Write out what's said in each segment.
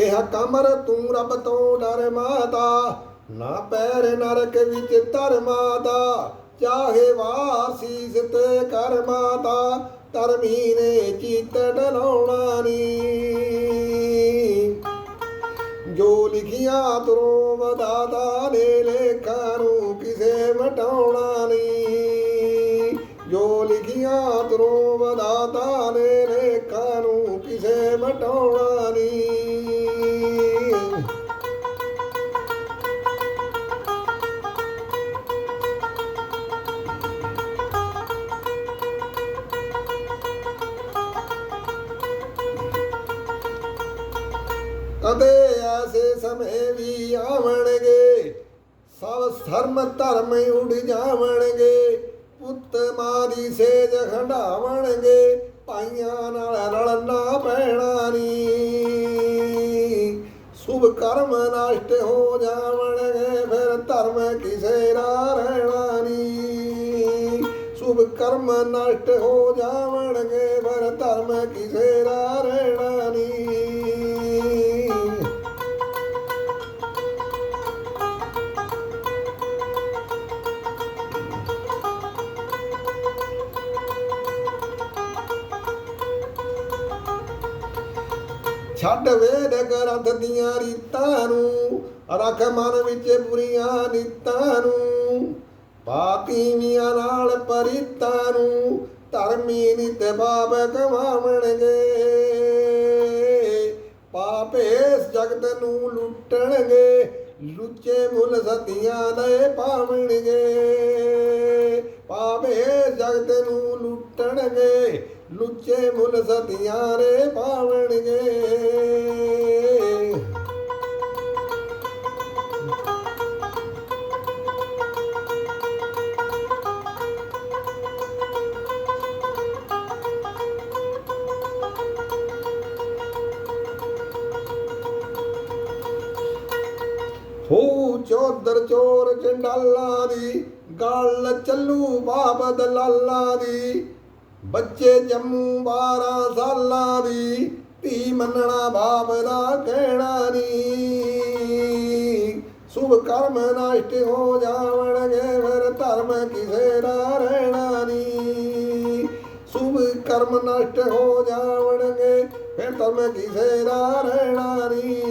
ਕਿਹਾ, ਕਮਰ ਤੂੰ ਰੱਬ ਤੋਂ ਡਰ ਮਾਤਾ, ਨਾ ਪੈਰ ਨਰਕ ਵਿੱਚ ਧਰ ਮਾਤਾ, ਚਾਹੇ ਵਾਸੀਸ ਤੇ ਕਰ ਮਾਤਾ ਧਰਮੀ ਨੇ ਚਿੱਤ ਡਲਾਉਣਾ ਨੀ ਜੋ ਲਿਖਿਆ ਤਰੋ ਵਦਾਦਾ ਨੇ ਲੇਖਾਂ ਨੂੰ ਕਿਸੇ ਮਟਾਉਣਾ ਨੀ ਜੋ ਲਿਖਿਆ ਤਰੋਂ ਵਦਾਦਾ ਨੇ ਲੇਖਾਂ ਨੂੰ ਕਿਸੇ ਮਟਾਉਣਾ ਕਦੇ ਐਸੇ ਸਮੇਂ ਵੀ ਆਵਣਗੇ। ਸਭ ਧਰਮ ਧਰਮ ਉੜ ਜਾਵਣਗੇ। ਪੁੱਤ ਮਾਰੀ ਸੇਜ ਖੰਡਾਵਣਗੇ। ਭਾਈਆਂ ਨਾਲ ਰਲਣਾ ਪੈਣਾ ਨੀ। ਸੁਭ ਕਰਮ ਨਸ਼ਟ ਹੋ ਜਾਵਣਗੇ। ਫਿਰ ਧਰਮ ਕਿਸੇ ਦਾ ਰਹਿਣਾ ਨੀ। ਸੁਭ ਕਰਮ ਨਸ਼ਟ ਹੋ ਜਾਵਣਗੇ। ਫਿਰ ਧਰਮ ਕਿਸੇ ਦਾ ਰਹਿਣਾ ਛੱਡ ਵੇਦ ਗ੍ਰੰਥ ਦੀਆਂ ਰੀਤਾਂ ਨੂੰ, ਰੱਖ ਮਨ ਵਿੱਚ ਬੁਰੀਆਂ ਨੀਤਾਂ ਨੂੰ। ਪਾਤੀਵੀਆਂ ਨਾਲ ਪਰਿਤਾਂ ਨੂੰ, ਧਰਮੀ ਨਿਤ ਬਾਬ ਕਮਾਵਣਗੇ ਪਾਪੇ ਇਸ ਜਗਤ ਨੂੰ ਲੁੱਟਣਗੇ, ਲੁੱਚੇ ਮੁੱਲ ਸਤੀਆਂ ਦੇ ਪਾਵਣਗੇ। ਪਾਪੇ ਜਗਤ ਨੂੰ ਲੁੱਟਣਗੇ ਲੁੱਚੇ ਮੁੱਲ ਸਤੀਆਂ ਰੇ ਪਾਵਣਗੇ। ਹੋ ਚੋਦਰ ਚੋਰ ਚੰਡਾਲਾ ਦੀ, ਗੱਲ ਚੱਲੂ ਬਾਬ ਦਲਾਲਾਂ ਦੀ। ਬੱਚੇ ਜੰਮੂ 12 ਸਾਲਾਂ ਦੀ, ਧੀ ਮੰਨਣਾ ਬਾਪ ਦਾ ਕਹਿਣਾ ਨੀ ਸੁਭ ਕਰਮ ਨਸ਼ਟ ਹੋ ਜਾਵਣਗੇ, ਫਿਰ ਧਰਮ ਕਿਸੇ ਦਾ ਰਹਿਣਾ ਨੀ ਸੁਭ ਕਰਮ ਨਸ਼ਟ ਹੋ ਜਾਵਣਗੇ, ਫਿਰ ਧਰਮ ਕਿਸੇ ਦਾ ਰਹਿਣਾ ਨੀ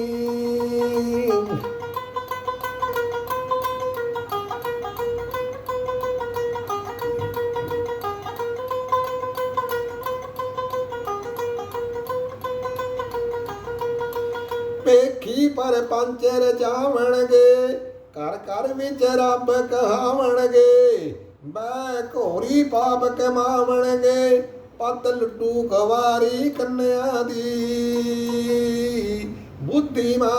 ਪੇਖੀ ਪਰ ਪੰਜ ਰਚਾਵਣਗੇ ਘਰ ਘਰ ਵਿੱਚ ਰੱਬ ਕਹਾਵਣਗੇ। ਬੈ ਘੋਰੀ ਪਾਪ ਕਮਾਵਣਗੇ ਪਤ ਲੱਡੂ ਗਵਾਰੀ ਕੰਨਿਆ ਦੀ। ਬੁੱਧੀਮਾਨ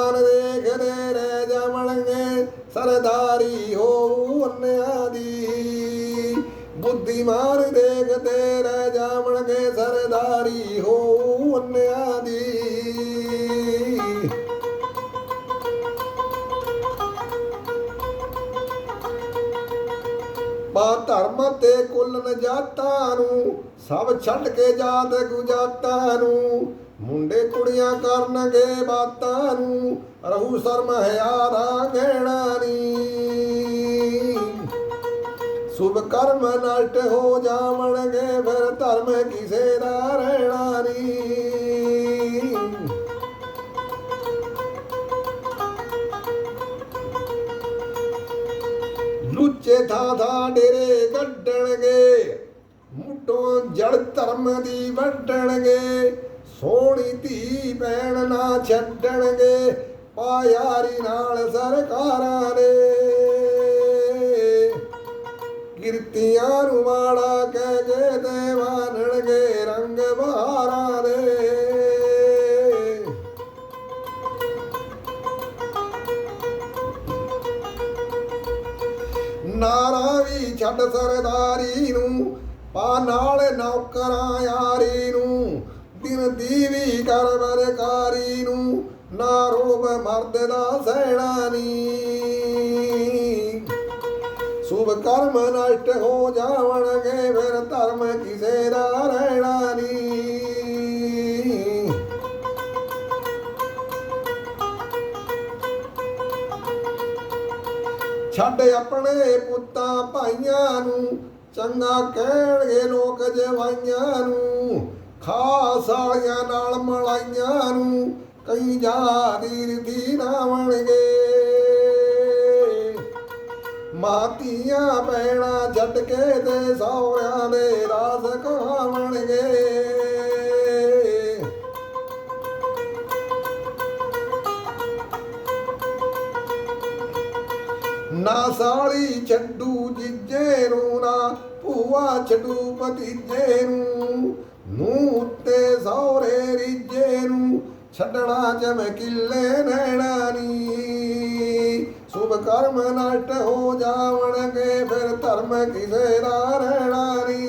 ਬਾ ਧਰਮ ਤੇ ਕੁੱਲ ਨਜਾਤਾਂ ਨੂੰ, ਸਭ ਛੱਡ ਕੇ ਜਾਤ ਗੁਜਾਤਾਂ ਨੂੰ। ਮੁੰਡੇ ਕੁੜੀਆਂ ਕਰਨਗੇ ਬਾਤਾਂ ਨੂੰ, ਰਹੂ ਸ਼ਰਮ ਹਿਆਰਾ ਗਹਿਣਾ ਨੀ ਸੁਭ ਕਰਮ ਨਸ਼ਟ ਹੋ ਜਾਵਣਗੇ, ਫਿਰ ਧਰਮ ਕਿਸੇ ਦਾ ਰਹਿਣਾ ਨੀ ਲੁੱਚੇ ਥਾਂ ਥਾਂ ਡੇਰੇ ਕੱਢਣਗੇ ਮੁੱਢੋਂ ਜੜ ਧਰਮ ਦੀ ਵੱਢਣਗੇ। ਸੋਹਣੀ ਧੀ ਭੈਣ ਨਾ ਛੱਡਣਗੇ। ਪਾਇਆਰੀ ਨਾਲ ਸਰਕਾਰਾਂ ਦੇ ਕਿਰਤੀਆਂ ਨਾਰਾ ਵੀ ਛੱਡ ਸਰਦਾਰੀ ਨੂੰ, ਪਾ ਨਾਲ ਨੌਕਰਾਂ ਯਾਰੀ ਨੂੰ, ਦਿਨ ਦੀਵੀ ਕਰ ਬਰਕਾਰੀ ਨੂੰ, ਨਾ ਰੋਬ ਮਰਦ ਦਾ ਸਹਿਣਾ ਨੀ ਸੁਭ ਕਰਮ ਨਸ਼ਟ ਹੋ ਜਾਵਣਗੇ, ਫਿਰ ਧਰਮ ਕਿਸੇ ਦਾ ਰਹਿਣਾ ਨੀ ਛੱਡ ਆਪਣੇ ਪੁੱਤਾਂ ਭਾਈਆਂ ਨੂੰ, ਚੰਗਾ ਕਹਿਣਗੇ ਲੋਕ ਜਵਾਈਆਂ ਨੂੰ। ਖਾਸ ਵਾਲਿਆਂ ਨਾਲ ਮਲਾਈਆਂ ਨੂੰ, ਕਈ ਜਾਦੀ ਰਿਧੀ ਨਾਵਣਗੇ। ਮਾਤੀਆਂ ਪੈਣਾ ਛੱਡ ਕੇ ਤੇ ਸੌਰਿਆਂ ਦੇ ਰਾਸ ਕਹਾਵਣਗੇ। ਨਾ ਸਾਲੀ ਛੱਡੂ ਜਿੱਜੇ ਨੂੰ ਨਾ ਭੂਆ ਛੱਡੂ ਭਤੀਜੇ ਨੂੰ। ਨੂੰ ਉੱਤੇ ਸੌਰੇ ਰਿਜੇ ਨੂੰ, ਛੱਡਣਾ ਚਮਕਿਲੇ ਨੈਣਾ ਨੀ ਸੁਭ ਕਰਮ ਨਟ ਹੋ ਜਾਵਣਗੇ, ਫਿਰ ਧਰਮ ਕਿਸੇ ਦਾ ਰਹਿਣਾ ਨੀ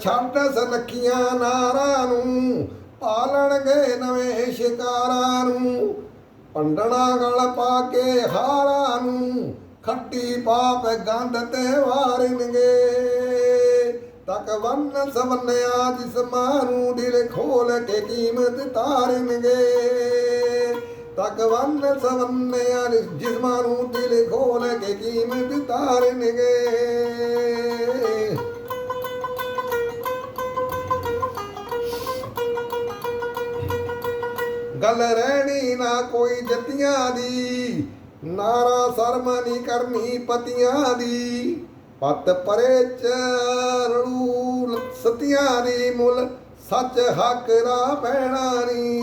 ਛੱਡ ਸਨਖੀਆਂ ਨਾਰਾਂ ਨੂੰ, ਪਾਲਣਗੇ ਨਵੇਂ ਸ਼ਿਕਾਰਾਂ ਨੂੰ। ਪੰਡਣਾ ਗਲ ਪਾ ਕੇ ਹਾਰਾਂ ਨੂੰ, ਖੱਟੀ ਪਾਪ ਗੰਧ ਤੇ ਵਾਰਨਗੇ। ਤਕ ਵੰਨ ਸਵੰਨਿਆ ਜਿਸਮਾਂ ਨੂੰ ਦਿਲ ਖੋਲ ਕੇ ਕੀਮਤ ਤਾਰਨਗੇ। ਤਕ ਵੰਨ ਸਵੰਨਿਆ ਜਿਸਮਾਂ ਨੂੰ ਦਿਲ ਖੋਲ ਕੇ ਕੀਮਤ ਤਾਰਨਗੇ। ਗੱਲ ਰਹਿਣੀ ਨਾ ਕੋਈ ਜੱਤੀਆਂ ਦੀ, ਨਾਰਾ ਸ਼ਰਮ ਨਹੀਂ ਕਰਨੀ ਪਤੀਆਂ ਦੀ। ਪਤ ਪਰੇ ਚਰੜੂ ਸਤੀਆਂ ਦੀ ਮੁੱਲ, ਸੱਚ ਹੱਕ ਰਾ ਪੈਣਾ ਨੀ।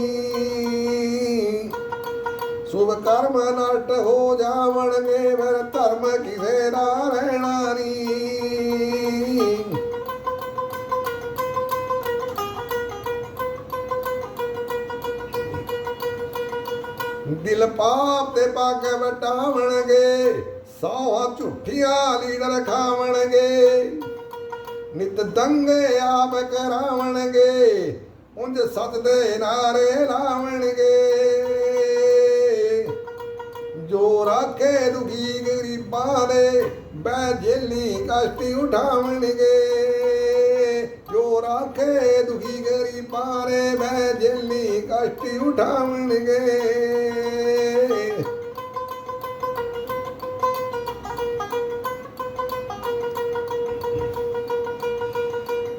ਸੁਭ ਕਰਮ ਨਟ ਹੋ ਜਾਵਣਗੇ, ਫਿਰ ਧਰਮ ਕਿਸੇ ਦਾ ਰਹਿਣਾ ਨੀ। ਦਿਲ ਪਾਪ ਤੇ ਪੱਗ ਵਟਾਵਣਗੇ ਸੌਹਾਂ ਝੂਠੀਆਂ ਲੀਡਰ ਖਾਵਣਗੇ। ਨਿਤ ਦੰਗੇ ਆਪ ਕਰਾਵਣਗੇ ਉਂਝ ਸਤ ਦੇ ਨਾਰੇ ਲਾਵਣਗੇ। ਜੋ ਰਾਖੇ ਦੁਖੀ ਗਰੀਬਾਂ ਦੇ ਬੈ ਜੇਲੀ ਕਸ਼ਟੀ ਉਠਾਵਣਗੇ। ਜੋ ਰਾਖੇ ਦੁਖੀ ਗਰੀਬਾਂ ਦੇ ਮੈਂ ਜੇਲੀ ਕਸ਼ਟੀ ਉਠਾਉਣਗੇ।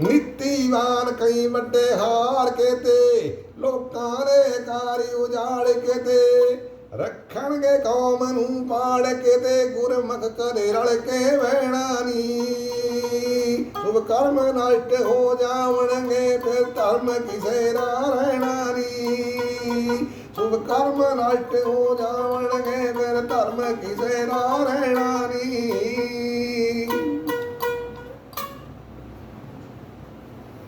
ਨੀਤੀਵਾਨ ਕਈ ਵੱਡੇ ਹਾਰ ਕੇ ਤੇ ਲੋਕਾਂ ਦੇ ਕਾਰੀ ਉਜਾੜ ਕੇ ਤੇ ਰੱਖਣਗੇ ਕੌਮ ਨੂੰ ਪਾੜ ਕੇ ਤੇ ਗੁਰਮੁਖ ਕਦੇ ਰਲ ਕੇ ਬਹਿਣਾ ਨੀ। ਸੁਭ ਕਰਮ ਨਸ਼ਟ ਹੋ ਜਾਵਣਗੇ, ਫਿਰ ਧਰਮ ਕਿਸੇ ਦਾ ਰਹਿਣਾ ਨੀ ਸੁਭ ਕਰਮ ਨਸ਼ਟ ਹੋ ਜਾਵਣਗੇ, ਫਿਰ ਧਰਮ ਕਿਸੇ ਦਾ ਰਹਿਣਾ ਨੀ